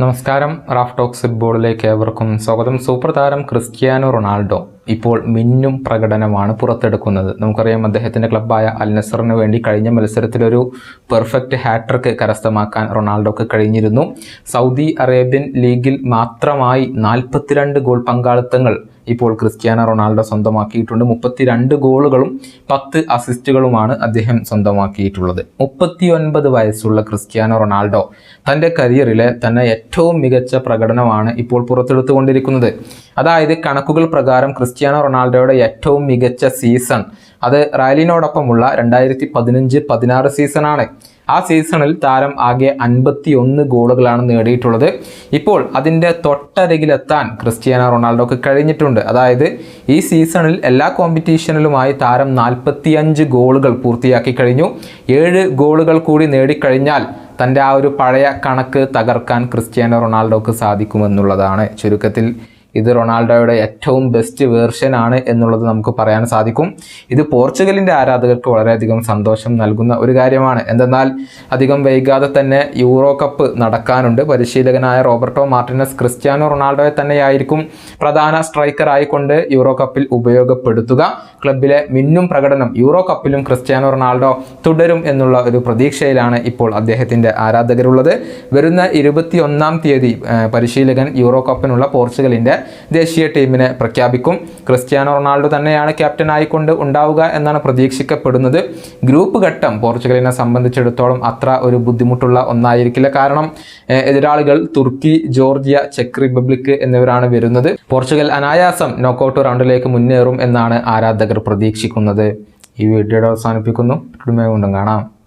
നമസ്കാരം. Raf talks ഫുട്ബോളിലേക്ക് ഏവർക്കും സ്വാഗതം. സൂപ്പർ താരം ക്രിസ്ത്യാനോ റൊണാൾഡോ ഇപ്പോൾ മിന്നും പ്രകടനമാണ് പുറത്തെടുക്കുന്നത്. നമുക്കറിയാം അദ്ദേഹത്തിന്റെ ക്ലബ്ബായ അൽ നസറിന് വേണ്ടി കഴിഞ്ഞ മത്സരത്തിലൊരു പെർഫെക്റ്റ് ഹാട്രിക്ക് കരസ്ഥമാക്കാൻ റൊണാൾഡോക്ക് കഴിഞ്ഞിരുന്നു. സൗദി അറേബ്യൻ ലീഗിൽ മാത്രമായി നാൽപ്പത്തിരണ്ട് ഗോൾ പങ്കാളിത്തങ്ങൾ ഇപ്പോൾ ക്രിസ്ത്യാനോ റൊണാൾഡോ സ്വന്തമാക്കിയിട്ടുണ്ട്. മുപ്പത്തിരണ്ട് ഗോളുകളും പത്ത് അസിസ്റ്റുകളുമാണ് അദ്ദേഹം സ്വന്തമാക്കിയിട്ടുള്ളത്. മുപ്പത്തി ഒൻപത് വയസ്സുള്ള ക്രിസ്ത്യാനോ റൊണാൾഡോ തന്റെ കരിയറിലെ തന്നെ ഏറ്റവും മികച്ച പ്രകടനമാണ് ഇപ്പോൾ പുറത്തെടുത്തുകൊണ്ടിരിക്കുന്നത്. അതായത് കണക്കുകൾ പ്രകാരം ക്രിസ്ത്യാനോ റൊണാൾഡോയുടെ ഏറ്റവും മികച്ച സീസൺ അത് റാലിനോടൊപ്പമുള്ള രണ്ടായിരത്തി പതിനഞ്ച് പതിനാറ് സീസണാണ്. ആ സീസണിൽ താരം ആകെ അൻപത്തി ഒന്ന് ഗോളുകളാണ് നേടിയിട്ടുള്ളത്. ഇപ്പോൾ അതിന്റെ തൊട്ടരികിലെത്താൻ ക്രിസ്ത്യാനോ റൊണാൾഡോക്ക് കഴിഞ്ഞിട്ടുണ്ട്. അതായത് ഈ സീസണിൽ എല്ലാ കോമ്പറ്റീഷനിലുമായി താരം നാൽപ്പത്തിയഞ്ച് ഗോളുകൾ പൂർത്തിയാക്കി കഴിഞ്ഞു. ഏഴ് ഗോളുകൾ കൂടി നേടിക്കഴിഞ്ഞാൽ തന്റെ ആ ഒരു പഴയ കണക്ക് തകർക്കാൻ ക്രിസ്ത്യാനോ റൊണാൾഡോക്ക് സാധിക്കുമെന്നുള്ളതാണ് ചുരുക്കത്തിൽ ഇത് റൊണാൾഡോയുടെ ഏറ്റവും ബെസ്റ്റ് വേർഷൻ ആണ് എന്നുള്ളത് നമുക്ക് പറയാൻ സാധിക്കും. ഇത് പോർച്ചുഗലിന്റെ ആരാധകർക്ക് വളരെയധികം സന്തോഷം നൽകുന്ന ഒരു കാര്യമാണ്. എന്തെന്നാൽ അധികം വൈകാതെ തന്നെ യൂറോ കപ്പ് നടക്കാനുണ്ട്. പരിശീലകനായ റോബർട്ടോ മാർട്ടിനസ് ക്രിസ്ത്യാനോ റൊണാൾഡോയെ തന്നെയായിരിക്കും പ്രധാന സ്ട്രൈക്കർ ആയിക്കൊണ്ട് യൂറോ കപ്പിൽ ഉപയോഗപ്പെടുത്തുക. ക്ലബിലെ മിന്നും പ്രകടനം യൂറോ കപ്പിലും ക്രിസ്ത്യാനോ റൊണാൾഡോ തുടരും എന്നുള്ള ഒരു പ്രതീക്ഷയിലാണ് ഇപ്പോൾ അദ്ദേഹത്തിന്റെ ആരാധകരുള്ളത്. വരുന്ന ഇരുപത്തിയൊന്നാം തീയതി പരിശീലകൻ യൂറോ കപ്പിനുള്ള പോർച്ചുഗലിന്റെ ദേശീയ ടീമിനെ പ്രഖ്യാപിക്കും. ക്രിസ്ത്യാനോ റൊണാൾഡോ തന്നെയാണ് ക്യാപ്റ്റനായിക്കൊണ്ട് ഉണ്ടാവുക എന്നാണ് പ്രതീക്ഷിക്കപ്പെടുന്നത്. ഗ്രൂപ്പ് ഘട്ടം പോർച്ചുഗലിനെ സംബന്ധിച്ചിടത്തോളം അത്ര ഒരു ബുദ്ധിമുട്ടുള്ള ഒന്നായിരിക്കില്ല. കാരണം എതിരാളികൾ തുർക്കി ജോർജിയ ചെക്ക് റിപ്പബ്ലിക് എന്നിവരാണ് വരുന്നത്. പോർച്ചുഗൽ അനായാസം നോക്കൌട്ട് റൗണ്ടിലേക്ക് മുന്നേറും എന്നാണ് ആരാധകർ പ്രതീക്ഷിക്കുന്നത്. ഈ വീഡിയോയുടെ അവസാനിപ്പിക്കുന്നു. കൊണ്ടും കാണാം.